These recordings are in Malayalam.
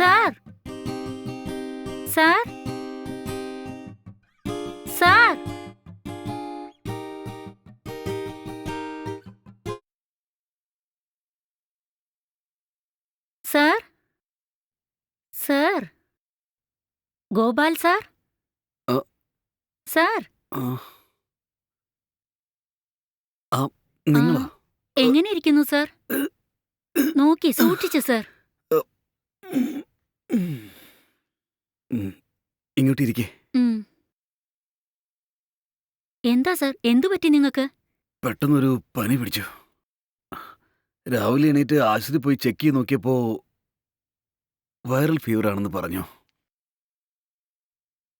Sir. Sir. Sir. Sir. Sir. Gopal sir. Sir. എങ്ങനെ ഇരിക്കുന്നു സാർ? നോക്കി സൂക്ഷിച്ചു സാർ ഉം. ഇങ്ങോട്ടിരിക്കെ. ഉം. എന്താ സർ? എന്തു പറ്റി നിങ്ങൾക്ക്? പെട്ടെന്നൊരു പനി പിടിച്ചു. രാവിലെ എണീറ്റ് ആശുപത്രി പോയി ചെക്ക് ചെയ്ത് നോക്കിയപ്പോ വൈറൽ ഫീവർ ആണെന്ന് പറഞ്ഞു.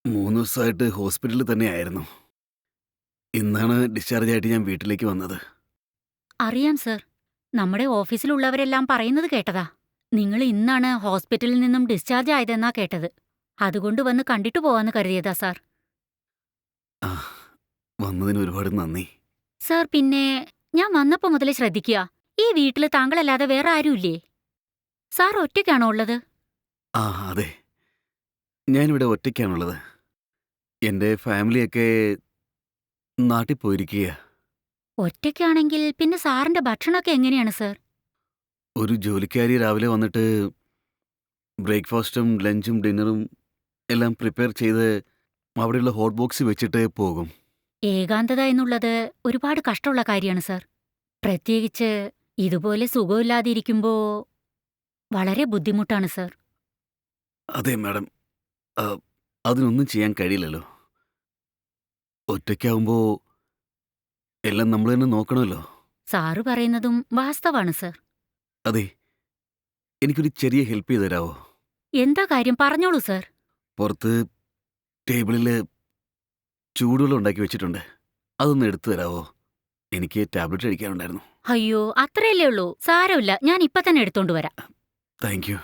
മൂന്ന് ദിവസമായിട്ട് ഹോസ്പിറ്റലിൽ തന്നെയായിരുന്നു ഇന്നാണ് ഡിസ്ചാർജ് ആയിട്ട് ഞാൻ വീട്ടിലേക്ക് വന്നത്. അറിയാം സർ. നമ്മുടെ ഓഫീസിലുള്ളവരെല്ലാം പറയുന്നത് കേട്ടതാ. നിങ്ങൾ ഇന്നാണ് ഹോസ്പിറ്റലിൽ നിന്നും ഡിസ്ചാർജ് ആയതെന്നാ കേട്ടത്. അതുകൊണ്ട് വന്ന് കണ്ടിട്ടു പോവാന്ന് കരുതിയതാ സാർ. വന്നതിന് ഒരുപാട് നന്ദി. സാർ പിന്നെ ഞാൻ വന്നപ്പോ മുതലേ ശ്രദ്ധിക്കുക ഈ വീട്ടിൽ താങ്കളല്ലാതെ വേറെ ആരുമില്ലേ സാർ ഒറ്റയ്ക്കാണോ ഉള്ളത്? ആ അതെ. ഞാനിവിടെ ഒറ്റയ്ക്കാണുള്ളത്. എന്റെ ഫാമിലിയൊക്കെ നാട്ടിൽ പോയിരിക്കുക ഒറ്റയ്ക്കാണെങ്കിൽ പിന്നെ സാറിന്റെ ഭക്ഷണമൊക്കെ എങ്ങനെയാണ് സർ? ഒരു ജോലിക്കാരി രാവിലെ വന്നിട്ട് ബ്രേക്ക്ഫാസ്റ്റും ലഞ്ചും ഡിന്നറും എല്ലാം പ്രിപ്പയർ ചെയ്ത് അവിടെയുള്ള ഹോട്ട് ബോക്സ് വെച്ചിട്ട് പോകും. ഏകാന്തത എന്നുള്ളത് ഒരുപാട് കഷ്ടമുള്ള കാര്യമാണ് സാർ പ്രത്യേകിച്ച് ഇതുപോലെ സുഖമില്ലാതിരിക്കുമ്പോ വളരെ ബുദ്ധിമുട്ടാണ് സർ അതെ മാഡം അതിനൊന്നും ചെയ്യാൻ കഴിയില്ലല്ലോ. ഒറ്റയ്ക്കാവുമ്പോൾ എല്ലാം നമ്മൾ തന്നെ നോക്കണമല്ലോ. സാറ് പറയുന്നതും വാസ്തവാണ് സർ അതെ. എനിക്കൊരു ചെറിയ ഹെൽപ്പ് ചെയ്ത് തരാമോ എന്താ കാര്യം? പറഞ്ഞോളൂ സർ പുറത്ത് ടേബിളിൽ ചൂടുവെള്ളം ഉണ്ടാക്കി വെച്ചിട്ടുണ്ട്. അതൊന്ന് എടുത്തു തരാവോ? എനിക്ക് ടാബ്ലറ്റ് കഴിക്കാനുണ്ടായിരുന്നു. അയ്യോ അത്രയല്ലേ ഉള്ളൂ. സാരമില്ല ഞാൻ ഇപ്പൊ തന്നെ എടുത്തോണ്ട് വരാം. Thank you.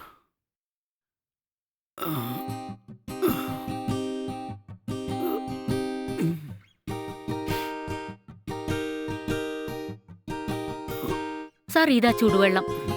സാർ ഇതാ ചൂടുവെള്ളം.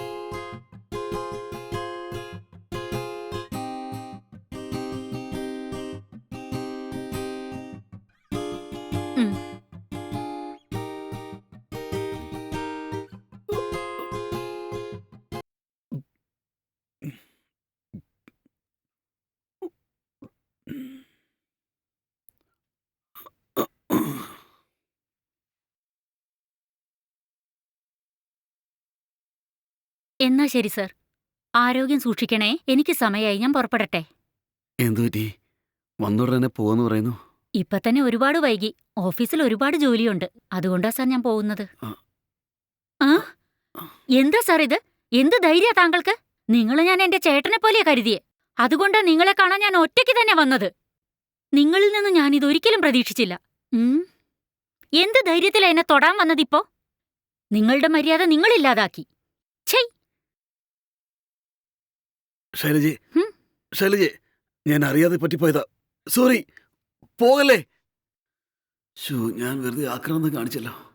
എന്നാ ശരി സർ. ആരോഗ്യം സൂക്ഷിക്കണേ. എനിക്ക് സമയായി. ഞാൻ പുറപ്പെടട്ടെ. എന്തുപറ്റി വന്നുടനെ പോവാന്ന് പറയുന്നു. ഇപ്പൊ തന്നെ ഒരുപാട് വൈകി. ഓഫീസിൽ ഒരുപാട് ജോലിയുണ്ട്. അതുകൊണ്ടാ സാർ ഞാൻ പോകുന്നത്. ആ. ആ? എന്താ സാർ ഇത്? എന്ത് ധൈര്യ താങ്കൾക്ക്? നിങ്ങൾ ഞാൻ എന്റെ ചേട്ടനെ പോലെയാ കരുതിയേ. അതുകൊണ്ടാ നിങ്ങളെ കാണാൻ ഞാൻ ഒറ്റയ്ക്ക് തന്നെ വന്നത്. നിങ്ങളിൽ നിന്ന് ഞാൻ ഇതൊരിക്കലും പ്രതീക്ഷിച്ചില്ല. ഉം. എന്ത് ധൈര്യത്തിലാ എന്നെ തൊടാൻ വന്നതിപ്പോ നിങ്ങളുടെ മര്യാദ നിങ്ങളില്ലാതാക്കി. ശൈലജെ? ശൈലജെ ഞാൻ അറിയാതെ പറ്റിപ്പോയതാ. സോറി പോകല്ലേ? ഷോ ഞാൻ വെറുതെ ആക്രമണം കാണിച്ചല്ലോ.